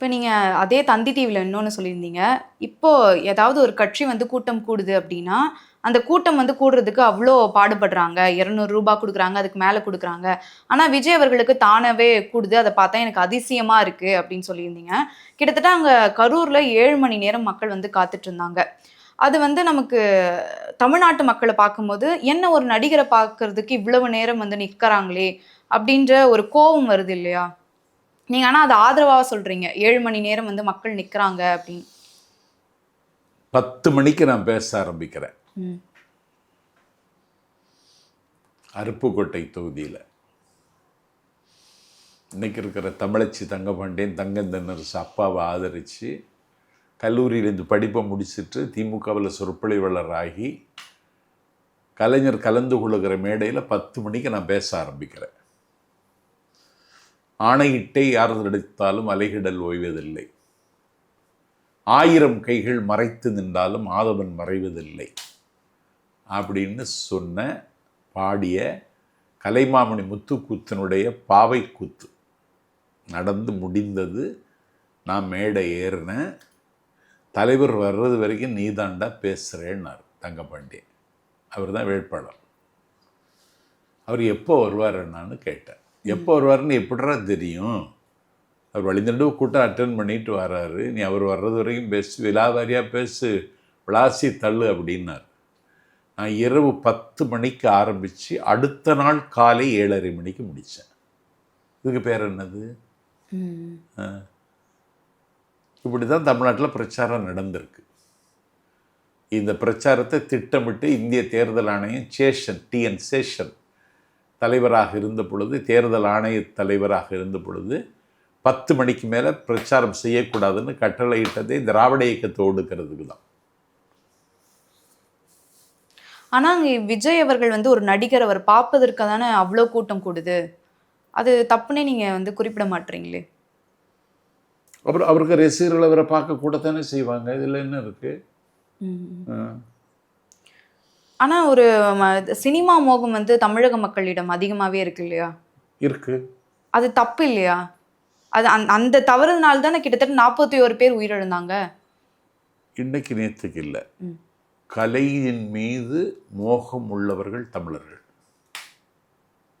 இப்போ நீங்கள் அதே தந்தி டிவியில் இன்னொன்று சொல்லியிருந்தீங்க. இப்போ ஏதாவது ஒரு கட்சி வந்து கூட்டம் கூடுது அப்படின்னா அந்த கூட்டம் வந்து கூடுறதுக்கு அவ்வளோ பாடுபடுறாங்க. இரநூறு ரூபா கொடுக்குறாங்க அதுக்கு மேலே கொடுக்குறாங்க. ஆனால் விஜய் அவர்களுக்கு தானாகவே கூடுது. அதை பார்த்தா எனக்கு அதிசயமாக இருக்குது அப்படின்னு சொல்லியிருந்தீங்க. கிட்டத்தட்ட அங்கே கரூரில் ஏழு மணி நேரம் மக்கள் வந்து காத்துட்டு இருந்தாங்க. அது வந்து நமக்கு தமிழ்நாட்டு மக்களை பார்க்கும்போது என்ன ஒரு நடிகரை பார்க்கறதுக்கு இவ்வளவு நேரம் வந்து நிற்கிறாங்களே அப்படின்ற ஒரு கோபம் வருது இல்லையா? நீங்க ஆனா அது ஆதரவாக சொல்றீங்க. ஏழு மணி நேரம் வந்து மக்கள் நிற்கிறாங்க அப்படின்னு. பத்து மணிக்கு நான் பேச ஆரம்பிக்கிறேன். அருப்புக்கோட்டை தொகுதியில். இன்னைக்கு இருக்கிற தமிழச்சி தங்கபாண்டியன் தங்கந்தன்னரசு அப்பாவை ஆதரித்து கல்லூரியிலேருந்து படிப்பை முடிச்சிட்டு திமுகவில் சொற்பொழிவாளர் ஆகி கலைஞர் கலந்து கொள்ளுகிற மேடையில் பத்து மணிக்கு நான் பேச ஆரம்பிக்கிறேன். ஆணையிட்டே யார் தடுத்தாலும் அலைகிடல் ஓய்வதில்லை. ஆயிரம் கைகள் மறைத்து நின்றாலும் ஆதவன் மறைவதில்லை. அப்படின்னு சொன்ன பாடிய கலைமாமணி முத்துக்கூத்தனுடைய பாவை கூத்து நடந்து முடிந்தது நான் மேடை ஏறினேன். தலைவர் வர்றது வரைக்கும் நீதாண்டா பேசுகிறேன்னார் தங்கப்பாண்டியன். அவர் தான் வேட்பாளர். அவர் எப்போ வருவார் என்னான்னு கேட்டேன். எப்போ வருவாருன்னு எப்படிடா தெரியும்? அவர் வழிநடுவு கூட்டம் அட்டன் பண்ணிட்டு வராரு. நீ அவர் வர்றது வரைக்கும் பேசு விலாவாரியாக பேசு விளாசி தள்ளு அப்படின்னார். நான் இரவு பத்து மணிக்கு ஆரம்பித்து அடுத்த நாள் காலை ஏழரை மணிக்கு முடித்தேன் இதுக்கு பேர் என்னது. இப்படி தான் தமிழ்நாட்டில் பிரச்சாரம் நடந்திருக்கு. இந்த பிரச்சாரத்தை திட்டமிட்டு இந்திய தேர்தல் ஆணையம் சேஷன் டிஎன் சேஷன் தலைவராக இருந்த பொழுது தேர்தல் ஆணைய தலைவராக இருந்த பொழுது பத்து மணிக்கு மேலே பிரச்சாரம் செய்யக்கூடாதுன்னு கட்டளையிட்டதே திராவிட இயக்கத்தை ஒடுக்கிறதுக்கு தான். ஆனா அங்க விஜய் அவர்கள் வந்து ஒரு நடிகர் அவர் பார்ப்பதற்கு தானே அவ்வளோ கூட்டம் கூடுது? அது தப்புனே நீங்க வந்து குறிப்பிட மாட்டீங்களே? அப்புறம் அவருக்கு ரசிகர்கள் அவரை பார்க்க கூட தானே செய்வாங்க. இதில் என்ன இருக்குது ஆனா ஒரு சினிமா மோகம் வந்து தமிழக மக்களிடம் அதிகமாவே இருக்கு இல்லையா? இருக்குது அது தப்பு இல்லையா? அது அந்த அந்த தவறுனால தானே கிட்டத்தட்ட நாற்பத்தி ஒரு பேர் உயிரிழந்தாங்க? இன்னைக்கு நேற்றுக்கு இல்லை. கலையின் மீது மோகம் உள்ளவர்கள் தமிழர்கள்.